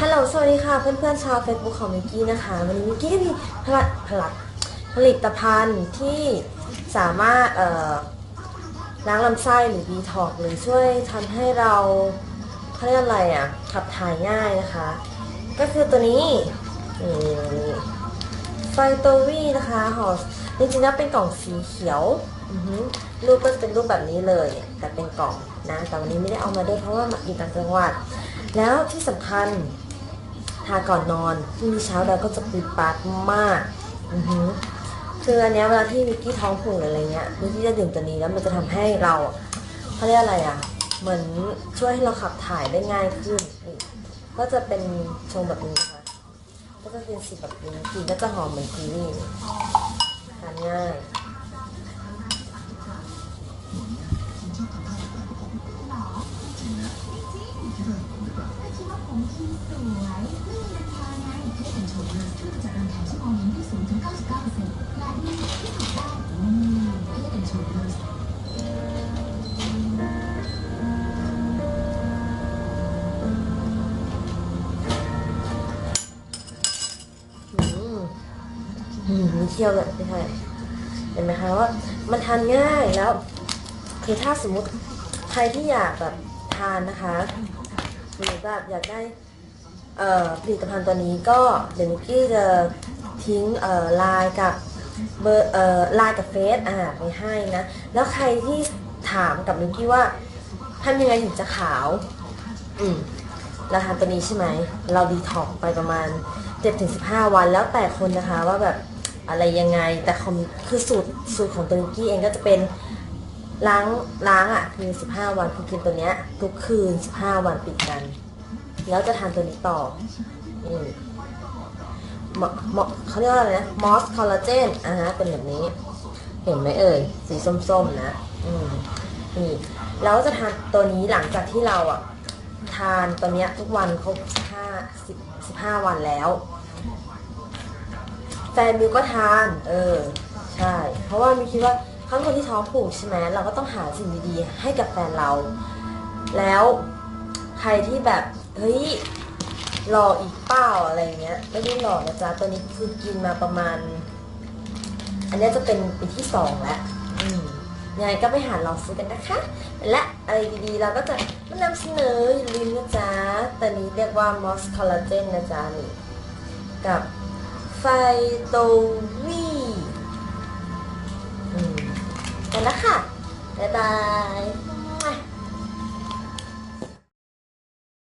ฮัลโหล สวัสดีค่ะ เพื่อนๆ ชาว Facebook ของมิกกี้นะคะ วันนี้มิกกี้ก็มีผลิตผลิตผลิตภัณฑ์ที่สามารถเอ่อล้างลำไส้หรือดีท็อกหรือช่วยทำให้เราเขาเรียกอะไรอะ ขับถ่ายง่ายนะคะ ก็คือตัวนี้นี่ไฟโตวีนะคะห่อจริงๆแล้วเป็นกล่องสีเขียวรูปก็จะเป็นรูปแบบนี้เลย แต่เป็นกล่องนะ แต่วันนี้ไม่ได้เอามาด้วยเพราะว่ามาอยู่ต่างจังหวัด แล้วที่สำคัญทาก่อนนอนพรุ่งนี้เช้าเราก็จะปิดปาดมากอือหือคืออันเนี้ยเวลาที่วิกกี้ท้องผูกหรืออะไรเงี้ยวิกกี้จะดื่มตัวนี้แล้วมันจะทำให้เราเขาเรียกอะไรอะ เหมือนช่วยให้เราขับถ่ายได้ง่ายขึ้น ก็จะเป็นชงแบบนี้นะคะก็จะเป็นสีแบบนี้กลิ่นก็จะหอมเหมือนกีวีทานง่าย มีเที่ยวเลยไม่ใช่เห็นไหมคะว่ามันทานง่ายแล้ว คือถ้าสมมุติใครที่อยากแบบทานนะคะหรือแบบอยากได้ผลิตภัณฑ์ตัวนี้ก็เดี๋ยวนิกกี้จะทิ้งไลน์กับเบอร์ไลน์กับเฟซอ่าไปให้นะ แล้วใครที่ถามกับนิกกี้ว่าทำยังไงถึงจะขาว อืมเราทานตัวนี้ใช่ไหม เราดีท็อกไปประมาณ 7-15 วันแล้วแต่คนนะคะว่าแบบ อะไรยังไง แต่คอมคือสูตรสูตรของตัวนิกกี้เองก็จะเป็นล้างล้างอะคือ15 วันคือกินตัวเนี้ย ทุกคืน 15 วันติดกัน แล้วจะทานตัวนี้ต่ออืมเหมาะเหมเขาเรียกว่าอะไรนะมอสคอลลาเจนอ่าฮะเป็นแบบนี้ เห็นไหมเอ่ย สีส้มๆนะอืมนี่แล้วจะทานตัวนี้หลังจากที่เราอะทานตัวเนี้ยทุกวันครบ15 10 15 วันแล้ว แฟนมิวก็ทาน เออ ใช่ เพราะว่ามิวคิดว่าเขาเป็นคนที่ท้องผูกใช่ไหมเราก็ต้องหาสิ่งดีๆ ให้กับแฟนเรา แล้วใครที่แบบ เฮ้ยหล่ออีกเป้าอะไรเงี้ย ไม่ได้หล่อนะจ๊ะ ตัวนี้คือกินมาประมาณ อันนี้จะเป็นปีที่สองแล้วยังไงก็ไปหาลองซื้อกันนะคะ และอะไรดีๆ เราก็จะมานำเสนออย่าลืมนะจ๊ะตัวนี้เรียกว่า Moss Collagen นะจ๊ะนี่กับ ไฟโตวีอืมกันแล้วค่ะ บ๊ายบาย